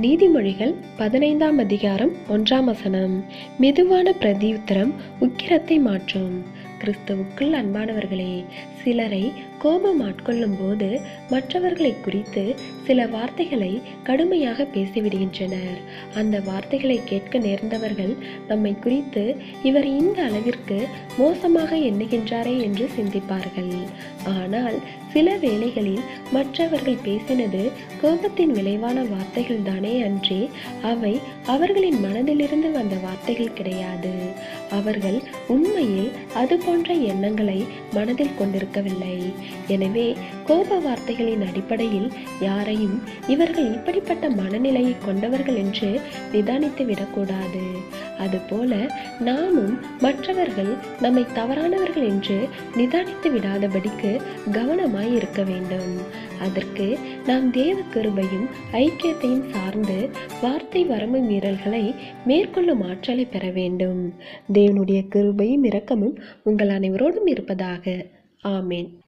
நீதிமொழிகள் பதினைந்தாம் அதிகாரம் ஒன்றாம் வசனம். மெதுவான பிரதியுத்தரம் உக்கிரத்தை மாற்றும். கிறிஸ்துவுக்குள் அன்பானவர்களே சிலரை கோபம் ஆட்கொள்ளும் போது மற்றவர்களை குறித்து சில வார்த்தைகளை கடுமையாக பேசிவிடுகின்றனர். அந்த வார்த்தைகளை கேட்க நேர்ந்தவர்கள் நம்மை குறித்து இவர் இந்த அளவிற்கு மோசமாக எண்ணுகின்றாரே என்று சிந்திப்பார்கள். ஆனால் சில வேளைகளில் மற்றவர்கள் பேசினது கோபத்தின் விளைவான வார்த்தைகள் தானே அன்றி அவை அவர்களின் மனதிலிருந்து வார்த்தைகள் கிடையாது. அவர்கள் உண்மையில் அது போன்ற எண்ணங்களை மனதில் கொண்டிருக்கவில்லை. எனவே கோப வார்த்தைகளின் அடிப்படையில் யாரையும் இவர்கள் இப்படிப்பட்ட மனநிலையை கொண்டவர்கள் என்று நிதானித்து விடக்கூடாது அதுபோல நாமும் மற்றவர்கள் நம்மை தவறானவர்கள் என்று நிதானித்து விடாதபடிக்கு கவனமாய் இருக்க வேண்டும். அதற்கு நாம் தேவ கிருபையும் ஐக்கியத்தையும் சார்ந்து வார்த்தை வரம்பு மீறல்களை மேற்கொள்ளும் ஆற்றலை பெற வேண்டும். தேவனுடைய கிருபையும் இரக்கமும் உங்கள் அனைவரோடும் இருப்பதாக. ஆமேன்.